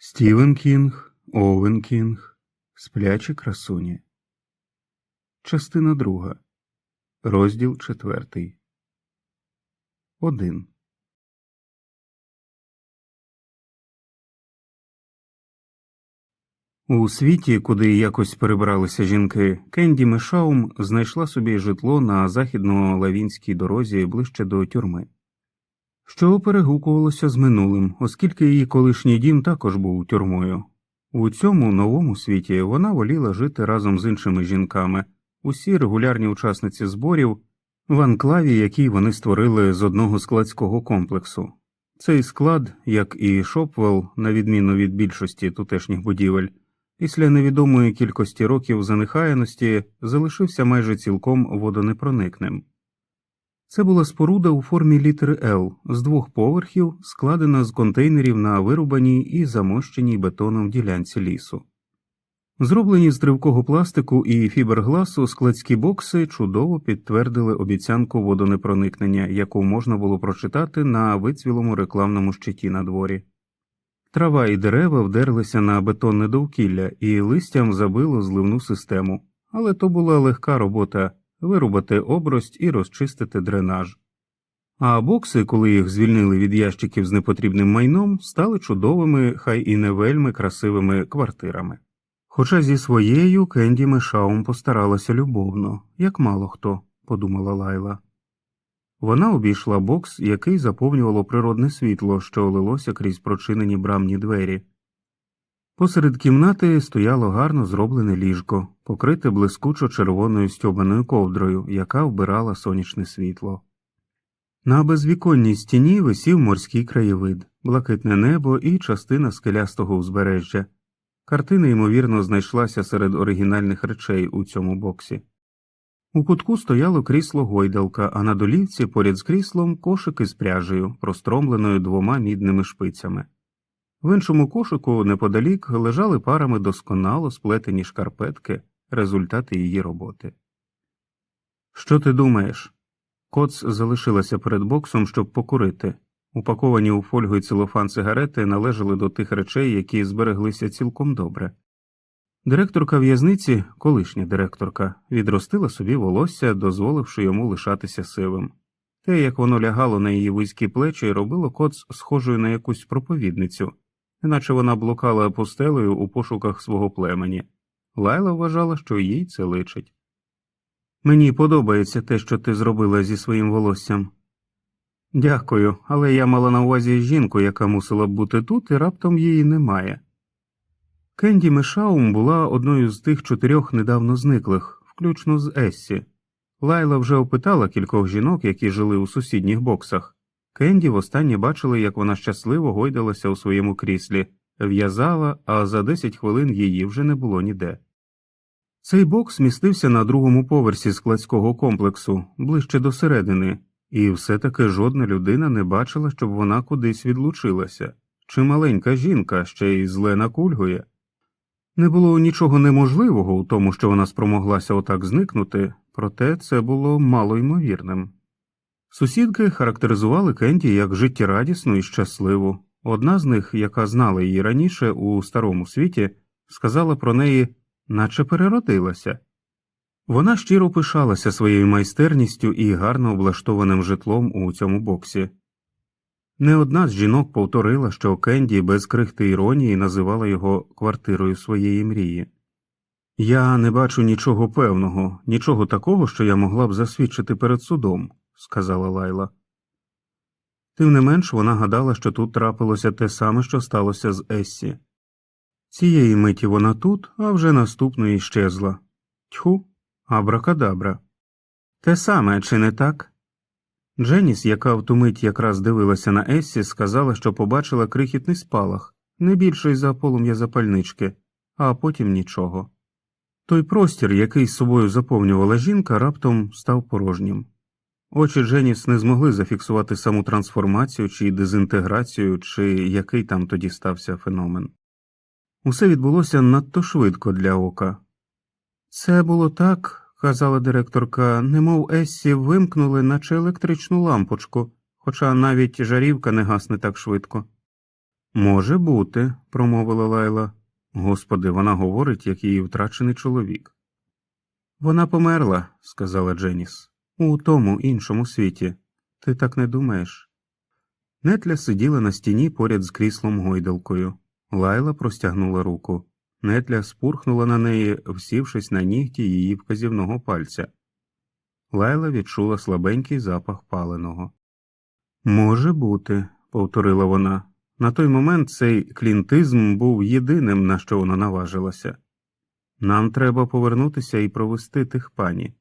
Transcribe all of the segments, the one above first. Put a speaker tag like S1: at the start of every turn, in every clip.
S1: Стівен Кінг, Овен Кінг, Сплячі красуні. Частина друга. Розділ четвертий. Один. У світі, куди якось перебралися жінки, Кенді Мешаум знайшла собі житло на західно-лавінській дорозі ближче до тюрми, що перегукувалося з минулим, оскільки її колишній дім також був тюрмою. У цьому новому світі вона воліла жити разом з іншими жінками, усі регулярні учасниці зборів в анклаві, який вони створили з одного складського комплексу. Цей склад, як і Шопвелл, на відміну від більшості тутешніх будівель, після невідомої кількості років занехаяності залишився майже цілком водонепроникним. Це була споруда у формі літери Л з двох поверхів, складена з контейнерів на вирубаній і замощеній бетоном ділянці лісу. Зроблені з тривкого пластику і фібергласу складські бокси чудово підтвердили обіцянку водонепроникнення, яку можна було прочитати на вицвілому рекламному щиті на дворі. Трава і дерева вдерлися на бетонне довкілля і листям забило зливну систему, але то була легка робота вирубати обрость і розчистити дренаж. А бокси, коли їх звільнили від ящиків з непотрібним майном, стали чудовими, хай і не вельми красивими квартирами. Хоча зі своєю Кенді Мешаум постаралася любовно, як мало хто, подумала Лайла. Вона обійшла бокс, який заповнювало природне світло, що лилося крізь прочинені брамні двері. Посеред кімнати стояло гарно зроблене ліжко, покрите блискучо червоною стьобаною ковдрою, яка вбирала сонячне світло. На безвіконній стіні висів морський краєвид, блакитне небо і частина скелястого узбережжя. Картина, ймовірно, знайшлася серед оригінальних речей у цьому боксі. У кутку стояло крісло гойдалка, а на долівці поряд з кріслом кошик із пряжею, простромленою двома мідними шпицями. В іншому кошику неподалік лежали парами досконало сплетені шкарпетки, результати її роботи. Що ти думаєш? Коц залишилася перед боксом, щоб покурити. Упаковані у фольгу й целофан цигарети належали до тих речей, які збереглися цілком добре. Директорка в'язниці, колишня директорка, відростила собі волосся, дозволивши йому лишатися сивим. Те, як воно лягало на її вузькі плечі, робило коц схожою на якусь проповідницю, іначе вона блукала пустелею у пошуках свого племені. Лайла вважала, що їй це личить. Мені подобається те, що ти зробила зі своїм волоссям. Дякую, але я мала на увазі жінку, яка мусила б бути тут, і раптом її немає. Кенді Мешаум була одною з тих чотирьох недавно зниклих, включно з Ессі. Лайла вже опитала кількох жінок, які жили у сусідніх боксах. Кенді востаннє бачили, як вона щасливо гойдалася у своєму кріслі, в'язала, а за 10 хвилин її вже не було ніде. Цей бокс містився на другому поверсі складського комплексу, ближче до середини, і все таки жодна людина не бачила, щоб вона кудись відлучилася, чи маленька жінка ще й зле накульгує. Не було нічого неможливого у тому, що вона спромоглася отак зникнути, проте це було мало ймовірним. Сусідки характеризували Кенді як життєрадісну і щасливу. Одна з них, яка знала її раніше у старому світі, сказала про неї, наче переродилася. Вона щиро пишалася своєю майстерністю і гарно облаштованим житлом у цьому боксі. Не одна з жінок повторила, що Кенді без крихти іронії називала його квартирою своєї мрії. Я не бачу нічого певного, нічого такого, що я могла б засвідчити перед судом, сказала Лайла. Тим не менш вона гадала, що тут трапилося те саме, що сталося з Ессі. Цієї миті вона тут, а вже наступної щезла. Тьху, абракадабра. Те саме, чи не так? Дженіс, яка в ту мить якраз дивилася на Ессі, сказала, що побачила крихітний спалах, не більший за полум'я запальнички, а потім нічого. Той простір, який з собою заповнювала жінка, раптом став порожнім. Очі Дженіс не змогли зафіксувати саму трансформацію чи дезінтеграцію, чи який там тоді стався феномен. Усе відбулося надто швидко для ока. Це було так, казала директорка, немов Ессі вимкнули, наче електричну лампочку, хоча навіть жарівка не гасне так швидко. Може бути, промовила Лайла. Господи, вона говорить, як її втрачений чоловік. Вона померла, сказала Дженіс, у тому іншому світі. Ти так не думаєш? Нетля сиділа на стіні поряд з кріслом гойдалкою. Лайла простягнула руку. Нетля спурхнула на неї, всівшись на нігті її вказівного пальця. Лайла відчула слабенький запах паленого. Може бути, повторила вона. На той момент цей клінтизм був єдиним, на що вона наважилася. Нам треба повернутися і провести тих пані.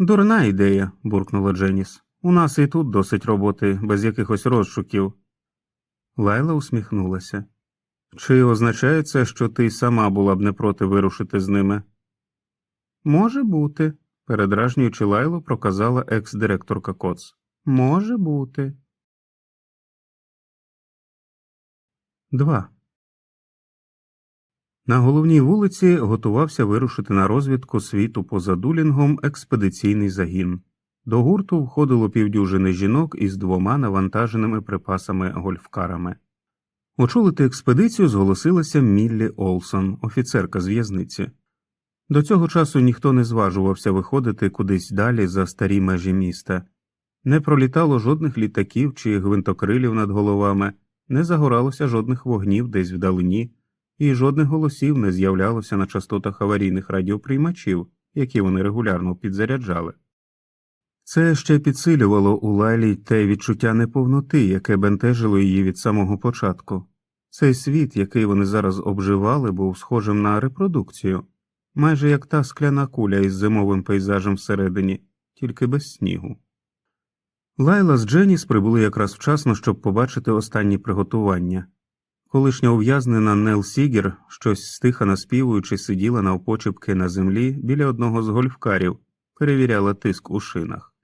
S1: Дурна ідея, буркнула Дженіс. У нас і тут досить роботи, без якихось розшуків. Лайла усміхнулася. Чи означає це, що ти сама була б не проти вирушити з ними? Може бути, передражнюючи Лайлу, проказала екс-директорка Коц. Може бути. 2. На головній вулиці готувався вирушити на розвідку світу поза дулінгом експедиційний загін. До гурту входило півдюжини жінок із двома навантаженими припасами гольфкарами. Очолити експедицію зголосилася Міллі Олсон, офіцерка з в'язниці. До цього часу ніхто не зважувався виходити кудись далі за старі межі міста. Не пролітало жодних літаків чи гвинтокрилів над головами, не загоралося жодних вогнів десь вдалині, і жодних голосів не з'являлося на частотах аварійних радіоприймачів, які вони регулярно підзаряджали. Це ще підсилювало у Лайлі те відчуття неповноти, яке бентежило її від самого початку. Цей світ, який вони зараз обживали, був схожим на репродукцію, майже як та скляна куля із зимовим пейзажем всередині, тільки без снігу. Лайла з Дженіс прибули якраз вчасно, щоб побачити останні приготування. Колишня ув'язнена Нел Сігер, щось стиха наспівуючи, сиділа навпочепки на землі біля одного з гольфкарів, перевіряла тиск у шинах.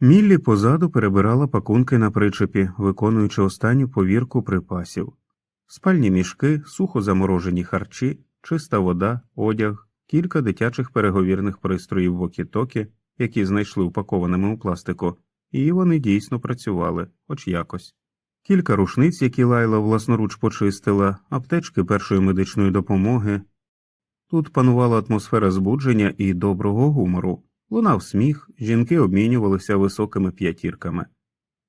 S1: Міллі позаду перебирала пакунки на причепі, виконуючи останню повірку припасів спальні мішки, сухо заморожені харчі, чиста вода, одяг, кілька дитячих переговірних пристроїв вокітокі, які знайшли упакованими у пластику, і вони дійсно працювали, хоч якось. Кілька рушниць, які лайла власноруч почистила, аптечки першої медичної допомоги. Тут панувала атмосфера збудження і доброго гумору, лунав сміх, жінки обмінювалися високими п'ятірками.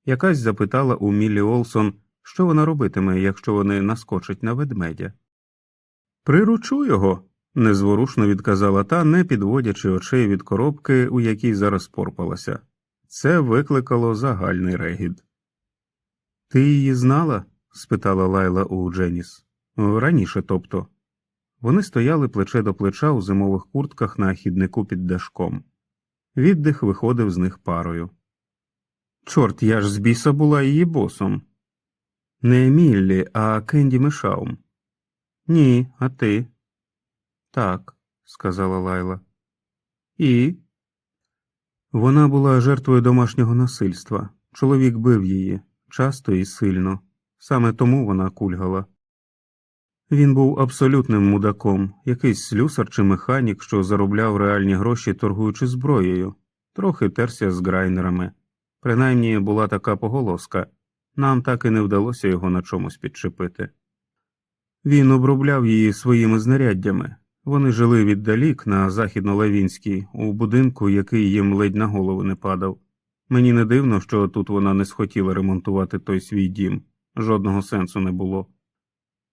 S1: Якась запитала у Міллі Олсон, що вона робитиме, якщо вони наскочать на ведмедя. Приручу його, незворушно відказала та, не підводячи очей від коробки, у якій зараз порпалася. Це викликало загальний регіт. Ти її знала? спитала Лайла у Дженіс. Раніше, тобто. Вони стояли плече до плеча у зимових куртках на хіднику під дашком. Віддих виходив з них парою. Чорт, я ж з біса була її босом. Не Міллі, а Кенді Мешаум. Ні, а ти? Так, сказала Лайла. І. Вона була жертвою домашнього насильства. Чоловік бив її часто і сильно, саме тому вона кульгала. Він був абсолютним мудаком, якийсь слюсар чи механік, що заробляв реальні гроші, торгуючи зброєю, трохи терся з грайнерами. Принаймні була така поголоска нам так і не вдалося його на чомусь підчепити. Він обробляв її своїми знаряддями. Вони жили віддалік на західнолавінській, у будинку, який їм ледь на голову не падав. Мені не дивно, що тут вона не схотіла ремонтувати той свій дім, жодного сенсу не було.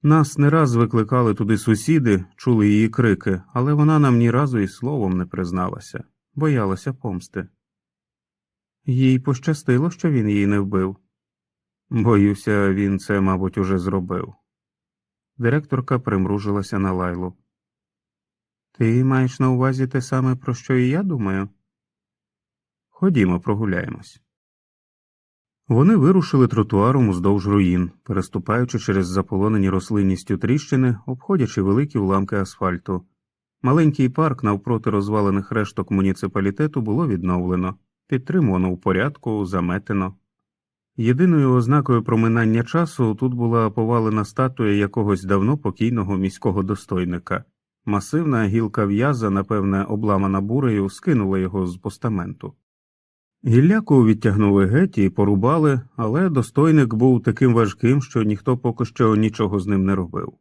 S1: Нас не раз викликали туди сусіди, чули її крики, але вона нам ні разу і словом не призналася, боялася помсти. Їй пощастило, що він її не вбив. Боюся, він це, мабуть, уже зробив. Директорка примружилася на лайлу. Ти маєш на увазі те саме, про що і я думаю? Ходімо, прогуляємось. Вони вирушили тротуаром уздовж руїн, переступаючи через заполонені рослинністю тріщини, обходячи великі уламки асфальту. Маленький парк навпроти розвалених решток муніципалітету було відновлено, підтримано в порядку, заметено. Єдиною ознакою проминання часу тут була повалена статуя якогось давно покійного міського достойника. Масивна гілка в'яза, напевне, обламана бурею, скинула його з постаменту. Гілляку відтягнули геть і порубали, але достойник був таким важким, що ніхто поки що нічого з ним не робив.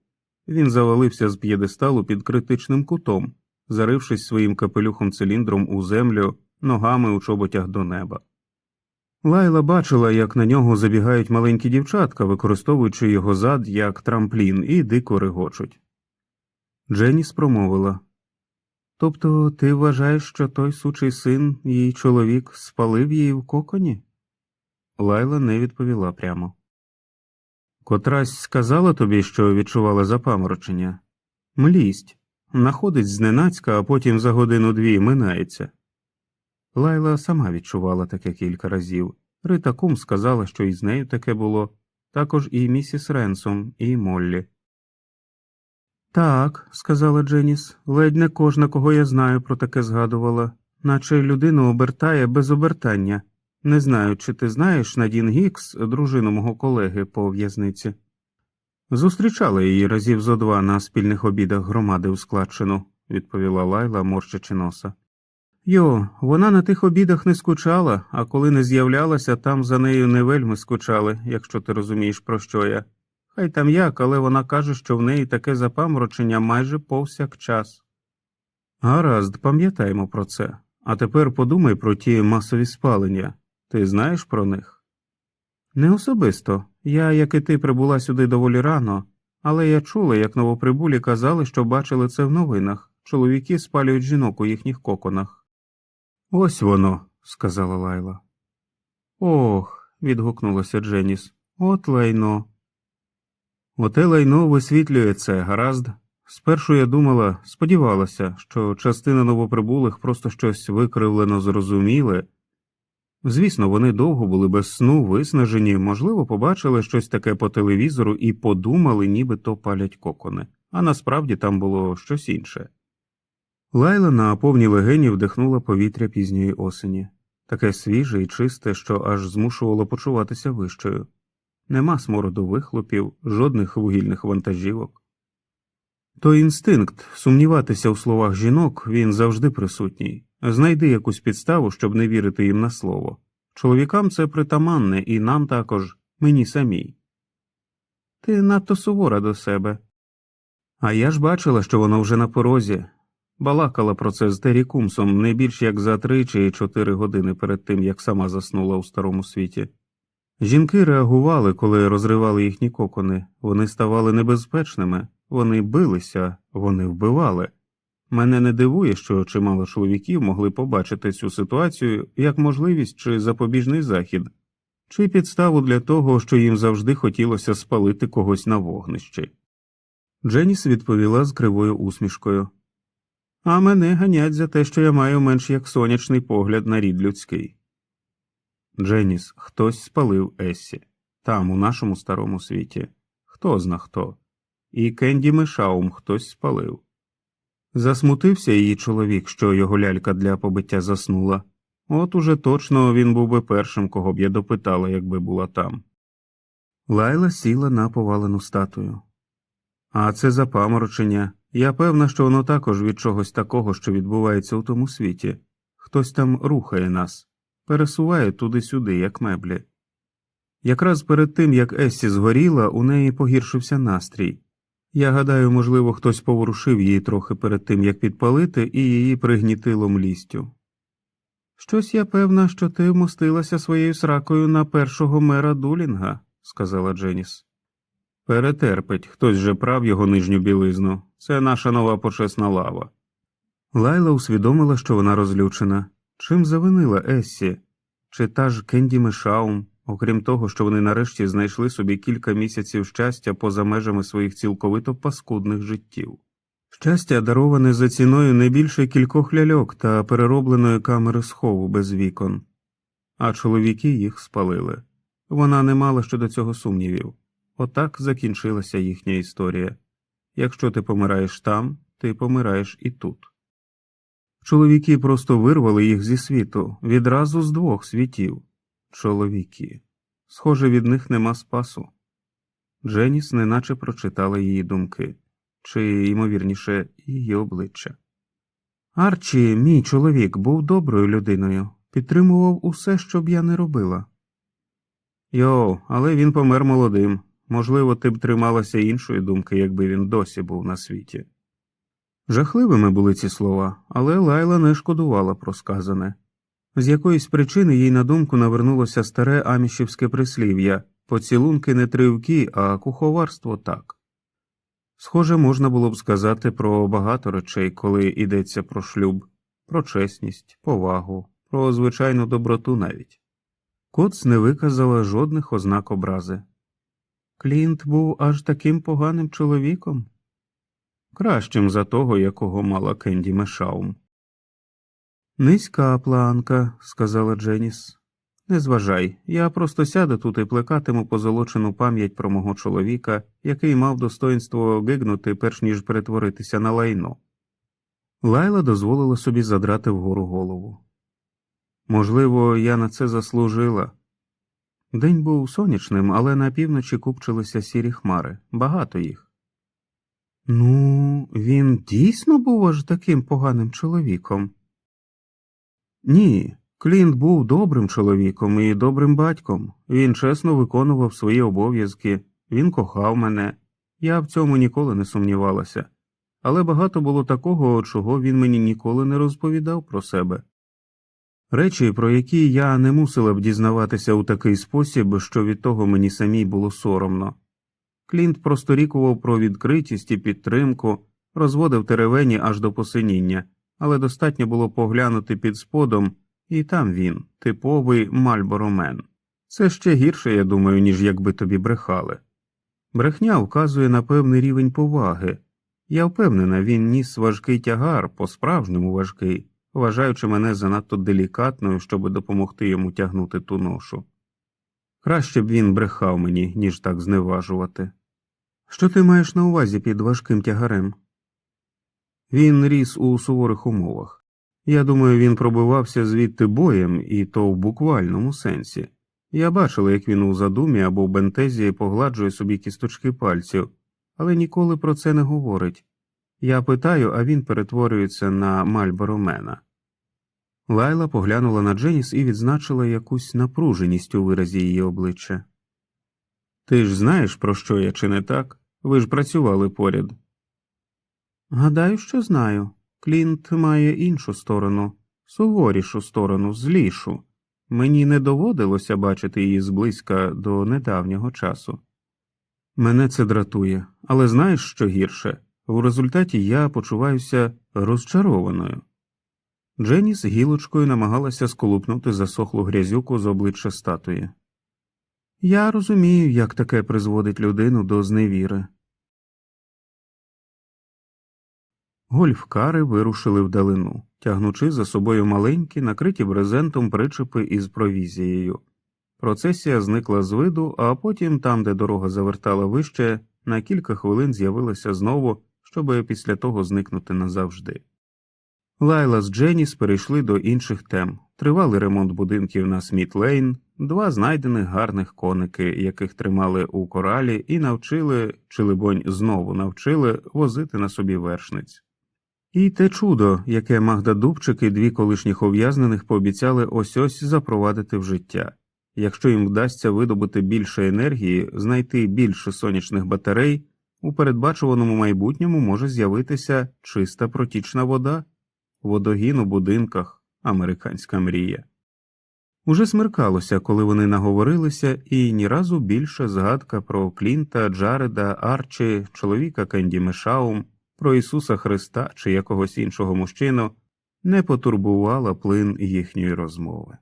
S1: Він завалився з п'єдесталу під критичним кутом, зарившись своїм капелюхом циліндром у землю, ногами у чоботях до неба. Лайла бачила, як на нього забігають маленькі дівчатка, використовуючи його зад як трамплін, і дико регочуть. Дженіс промовила Тобто ти вважаєш, що той сучий син, її чоловік, спалив її в коконі? Лайла не відповіла прямо. Котрась сказала тобі, що відчувала запаморочення? Млість. Находить зненацька, а потім за годину дві минається. Лайла сама відчувала таке кілька разів. Рита Кум сказала, що і з нею таке було, також і місіс Ренсом, і Моллі. Так, сказала Дженіс, ледь не кожна, кого я знаю, про таке згадувала, наче людину обертає без обертання. Не знаю, чи ти знаєш Надін Гікс, дружину мого колеги по в'язниці. Зустрічала її разів зо два на спільних обідах громади у складчину, відповіла Лайла, морщачи носа. Йо, вона на тих обідах не скучала, а коли не з'являлася, там за нею не вельми скучали, якщо ти розумієш, про що я. Хай там як, але вона каже, що в неї таке запаморочення майже повсякчас. Гаразд, пам'ятаємо про це. А тепер подумай про ті масові спалення. Ти знаєш про них? Не особисто. Я, як і ти, прибула сюди доволі рано, але я чула, як новоприбулі казали, що бачили це в новинах. Чоловіки спалюють жінок у їхніх коконах. Ось воно, сказала Лайла. Ох. відгукнулася Дженіс. От лайно. Оте лайно висвітлює це, гаразд. Спершу я думала, сподівалася, що частина новоприбулих просто щось викривлено зрозуміли. Звісно, вони довго були без сну, виснажені, можливо, побачили щось таке по телевізору і подумали, ніби то палять кокони, а насправді там було щось інше. Лайла на повній легені вдихнула повітря пізньої осені, таке свіже і чисте, що аж змушувало почуватися вищою. Нема смороду вихлопів, жодних вугільних вантажівок. Той інстинкт сумніватися у словах жінок він завжди присутній. Знайди якусь підставу, щоб не вірити їм на слово. Чоловікам це притаманне, і нам також, мені самій. Ти надто сувора до себе. А я ж бачила, що воно вже на порозі. Балакала про це з Террі Кумсом не більш як за три чи чотири години перед тим, як сама заснула у старому світі. Жінки реагували, коли розривали їхні кокони, вони ставали небезпечними, вони билися, вони вбивали. Мене не дивує, що чимало чоловіків могли побачити цю ситуацію як можливість чи запобіжний захід, чи підставу для того, що їм завжди хотілося спалити когось на вогнищі. Дженіс відповіла з кривою усмішкою. А мене ганять за те, що я маю менш як сонячний погляд на рід людський. Дженіс, хтось спалив Ессі, там, у нашому старому світі. Хто зна хто. І Кенді Мешаум хтось спалив. Засмутився її чоловік, що його лялька для побиття заснула. От уже точно він був би першим, кого б я допитала, якби була там. Лайла сіла на повалену статую. А це запаморочення. Я певна, що воно також від чогось такого, що відбувається у тому світі. Хтось там рухає нас, пересуває туди-сюди, як меблі. Якраз перед тим, як Ессі згоріла, у неї погіршився настрій. Я гадаю, можливо, хтось поворушив її трохи перед тим, як підпалити, і її пригнітило млістю. Щось я певна, що ти вмостилася своєю сракою на першого мера Дулінга, сказала Дженіс. Перетерпить, хтось же прав його нижню білизну. Це наша нова почесна лава. Лайла усвідомила, що вона розлючена. Чим завинила Ессі? Чи та ж Кенді Мешаум, окрім того, що вони нарешті знайшли собі кілька місяців щастя поза межами своїх цілковито паскудних життів. Щастя, дароване за ціною не більше кількох ляльок та переробленої камери схову без вікон, а чоловіки їх спалили. Вона не мала щодо цього сумнівів. Отак закінчилася їхня історія. Якщо ти помираєш там, ти помираєш і тут. Чоловіки просто вирвали їх зі світу відразу з двох світів. Чоловіки. Схоже, від них нема спасу. Дженіс неначе прочитала її думки, чи, ймовірніше, її обличчя. Арчі, мій чоловік, був доброю людиною. підтримував усе, що б я не робила. Йо, але він помер молодим. Можливо, ти б трималася іншої думки, якби він досі був на світі. Жахливими були ці слова, але Лайла не шкодувала про сказане. З якоїсь причини їй на думку навернулося старе амішівське прислів'я поцілунки не тривкі, а куховарство так. Схоже, можна було б сказати про багато речей, коли йдеться про шлюб, про чесність, повагу, про звичайну доброту навіть. Коц не виказала жодних ознак образи. Клінт був аж таким поганим чоловіком, кращим за того, якого мала Кенді Мешаум. Низька планка, сказала Дженіс. Не зважай, я просто сяду тут і плекатиму позолочену пам'ять про мого чоловіка, який мав достоинство гигнути, перш ніж перетворитися на лайно. Лайла дозволила собі задрати вгору голову. Можливо, я на це заслужила. День був сонячним, але на півночі купчилися сірі хмари, багато їх. Ну, він дійсно був аж таким поганим чоловіком. Ні, Клінт був добрим чоловіком і добрим батьком. Він чесно виконував свої обов'язки, він кохав мене. Я в цьому ніколи не сумнівалася, але багато було такого, чого він мені ніколи не розповідав про себе. Речі, про які я не мусила б дізнаватися у такий спосіб, що від того мені самій було соромно. Клінт просторікував про відкритість і підтримку, розводив теревені аж до посиніння, але достатньо було поглянути під сподом, і там він, типовий мальборомен. Це ще гірше, я думаю, ніж якби тобі брехали. Брехня вказує на певний рівень поваги. Я впевнена, він ніс важкий тягар, по справжньому важкий, вважаючи мене занадто делікатною, щоб допомогти йому тягнути ту ношу. Краще б він брехав мені, ніж так зневажувати. Що ти маєш на увазі під важким тягарем? Він ріс у суворих умовах. Я думаю, він пробивався звідти боєм, і то в буквальному сенсі. Я бачила, як він у задумі або в бентезі погладжує собі кісточки пальців, але ніколи про це не говорить. Я питаю, а він перетворюється на Мальборомена. Лайла поглянула на Дженіс і відзначила якусь напруженість у виразі її обличчя. Ти ж знаєш, про що я, чи не так? Ви ж працювали поряд. Гадаю, що знаю. Клінт має іншу сторону, суворішу сторону, злішу. Мені не доводилося бачити її зблизька до недавнього часу. Мене це дратує, але знаєш, що гірше? У результаті я почуваюся розчарованою. Дженіс гілочкою намагалася сколупнути засохлу грязюку з обличчя статуї. Я розумію, як таке призводить людину до зневіри. Гольфкари вирушили вдалину, тягнучи за собою маленькі, накриті брезентом причепи із провізією. Процесія зникла з виду, а потім, там, де дорога завертала вище, на кілька хвилин з'явилася знову, щоб після того зникнути назавжди. Лайла з Дженіс перейшли до інших тем тривалий ремонт будинків на Сміт Лейн, два знайдених гарних коники, яких тримали у коралі, і навчили, чи, либонь, знову навчили возити на собі вершниць. І те чудо, яке Магда Дубчик і дві колишніх ув'язнених пообіцяли ось ось запровадити в життя. Якщо їм вдасться видобути більше енергії, знайти більше сонячних батарей, у передбачуваному майбутньому може з'явитися чиста протічна вода, водогін у будинках, американська мрія. Уже смеркалося, коли вони наговорилися, і ні разу більше згадка про Клінта, Джареда, Арчі, чоловіка Кенді Мешаум, про Ісуса Христа чи якогось іншого мужчину не потурбувала плин їхньої розмови.